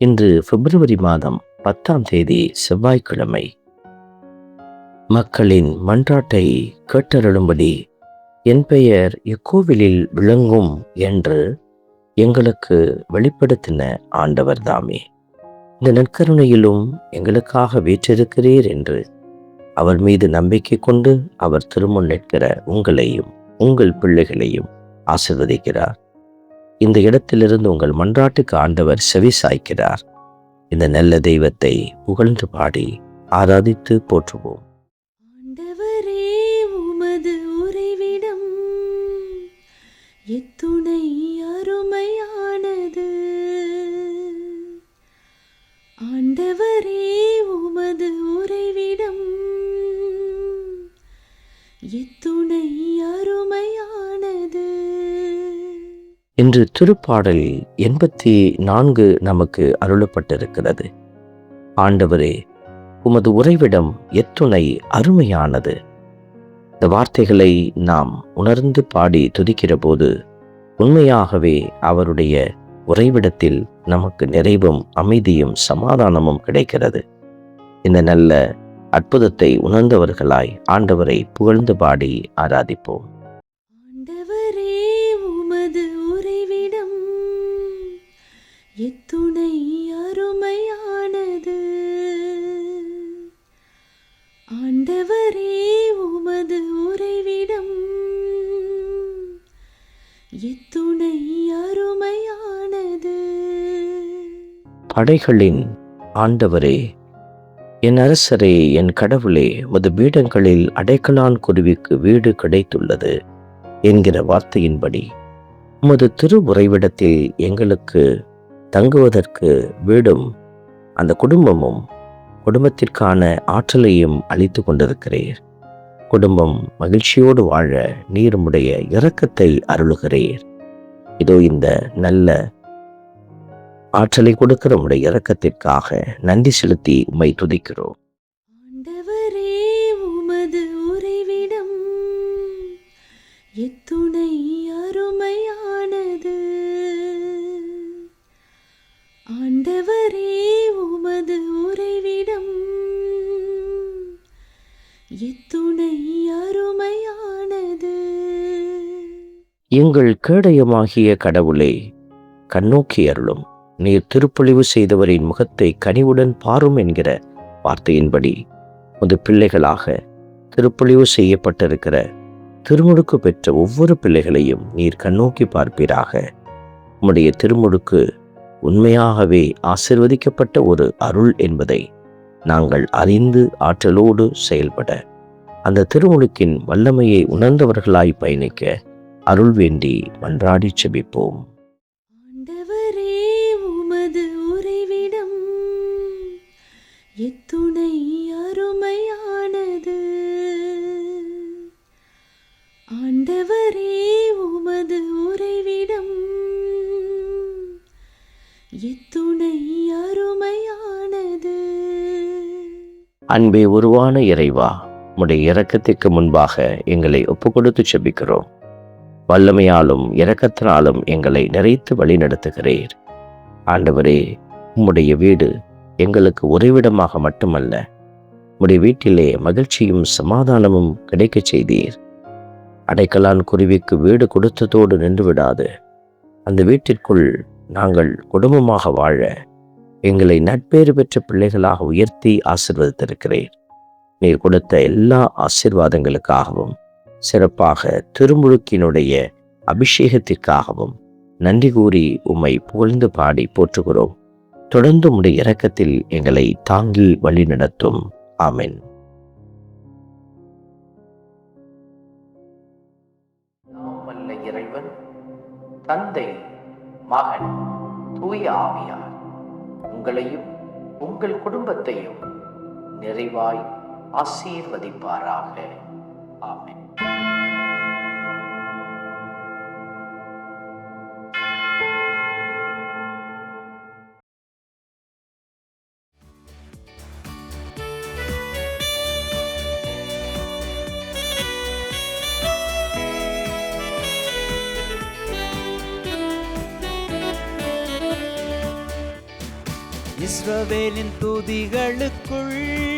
இன்று பிப்ரவரி மாதம் பத்தாம் தேதி செவ்வாய்க்கிழமை. மக்களின் மன்றாட்டை கேட்டருளும்படி என் பெயர் இக்கோவிலில் விளங்கும் என்று எங்களுக்கு வெளிப்படுத்தின ஆண்டவர் தாமே. இந்த நற்கருணையிலும் எங்களுக்காக வீற்றிருக்கிறீர் என்று அவர் மீது நம்பிக்கை கொண்டு அவர் திருமுன் நிற்கிற உங்களையும் உங்கள் பிள்ளைகளையும் ஆசிர்வதிக்கிறார். இந்த இடத்திலிருந்து உங்கள் மன்றாட்டுக்கு ஆண்டவர் செவி சாய்க்கிறார். இந்த நல்ல தெய்வத்தை புகழ்ந்து பாடி ஆராதித்து போற்றுவோம். இன்று திருப்பாடல் எண்பத்தி நான்கு நமக்கு அருளப்பட்டிருக்கிறது. ஆண்டவரே உமது உறைவிடம் எத்துணை அருமையானது. இந்த வார்த்தைகளை நாம் உணர்ந்து பாடி துதிக்கிற போது உண்மையாகவே அவருடைய உறைவிடத்தில் நமக்கு நிறைவும் அமைதியும் சமாதானமும் கிடைக்கிறது. இந்த நல்ல அற்புதத்தை உணர்ந்தவர்களாய் ஆண்டவரை புகழ்ந்து பாடி ஆராதிப்போம். எத்துணை அருமையானது. ஆண்டவரே உமது உறைவிடம் எத்துணை அருமையானது. படைகளின் ஆண்டவரே என் அரசரே என் கடவுளே உமது பீடங்களில் அடைக்கலான் குருவிக்கு வீடு கிடைத்துள்ளது என்கிற வார்த்தையின்படி உமது திரு உறைவிடத்தில் எங்களுக்கு தங்குவதற்கு வீடும் அந்த குடும்பமும் குடும்பத்திற்கான ஆற்றலையும் அளித்து கொண்டிருக்கிறீர். குடும்பம் மகிழ்ச்சியோடு வாழ நீருமுடைய இரக்கத்தை அருளுகிறீர். இதோ இந்த நல்ல ஆற்றலை கொடுக்கிற உடைய இரக்கத்திற்காக நன்றி செலுத்தி உம்மை துதிக்கிறோம். அருமையானது. எங்கள் கேடயமாகிய கடவுளே கண்ணோக்கி அருளும். நீர் திருப்பொழிவு செய்தவரின் முகத்தை கனிவுடன் பாரும் என்கிற வார்த்தையின்படி முது பிள்ளைகளாக திருப்பொழிவு செய்யப்பட்டிருக்கிற திருமுழுக்கு பெற்ற ஒவ்வொரு பிள்ளைகளையும் நீர் கண்ணோக்கி பார்ப்பீராக. உம்முடைய திருமுழுக்கு உண்மையாகவே ஆசிர்வதிக்கப்பட்ட ஒரு அருள் என்பதை நாங்கள் அறிந்து ஆற்றலோடு செயல்பட அந்த திருமுழுக்கின் வல்லமையை உணர்ந்தவர்களாய் பயணிக்க அருள் வேண்டி மன்றாடி செபிப்போம். ஆண்டவரே உமது உறைவிடம் எத்துணை அருமையானது. ஆண்டவரே உமது உறைவிடம் எத்துணை அருமையானது. அன்பே உருவான இறைவா உம்முடைய இரக்கத்திற்கு முன்பாக எங்களை ஒப்பு கொடுத்து செபிக்கிறோம். வல்லமையாலும் இரக்கத்தினாலும் எங்களை நிறைத்து வழிநடத்துகிறீர். ஆண்டவரே உம்முடைய வீடு எங்களுக்கு உறைவிடமாக மட்டுமல்ல உம்முடைய வீட்டிலே மகிழ்ச்சியும் சமாதானமும் கிடைக்கச் செய்தீர். அடைக்கலான் குருவிக்கு வீடு கொடுத்ததோடு நின்று விடாது. அந்த வீட்டிற்குள் நாங்கள் குடும்பமாக வாழ எங்களை நட்பேறு பெற்ற பிள்ளைகளாக உயர்த்தி ஆசிர்வதித்திருக்கிறேன் நீர் கொடுத்த எல்லா ஆசிர்வாதங்களுக்காகவும் சிறப்பாக திருமுழுக்கினுடைய அபிஷேகத்திற்காகவும் நன்றி கூறி உம்மை புகழ்ந்து பாடி போற்றுகிறோம். தொடர்ந்து உடைய இரக்கத்தில் எங்களை தாங்கி வழிநடத்தும் ஆமென். இறைவன் தந்தை மகன் தூய ஆவியார் உங்களையும் உங்கள் குடும்பத்தையும் நிறைவாய் ஆசீர்வதிப்பாராக. ஆமென். இஸ்ரவேலின் துதிகளுக்குள்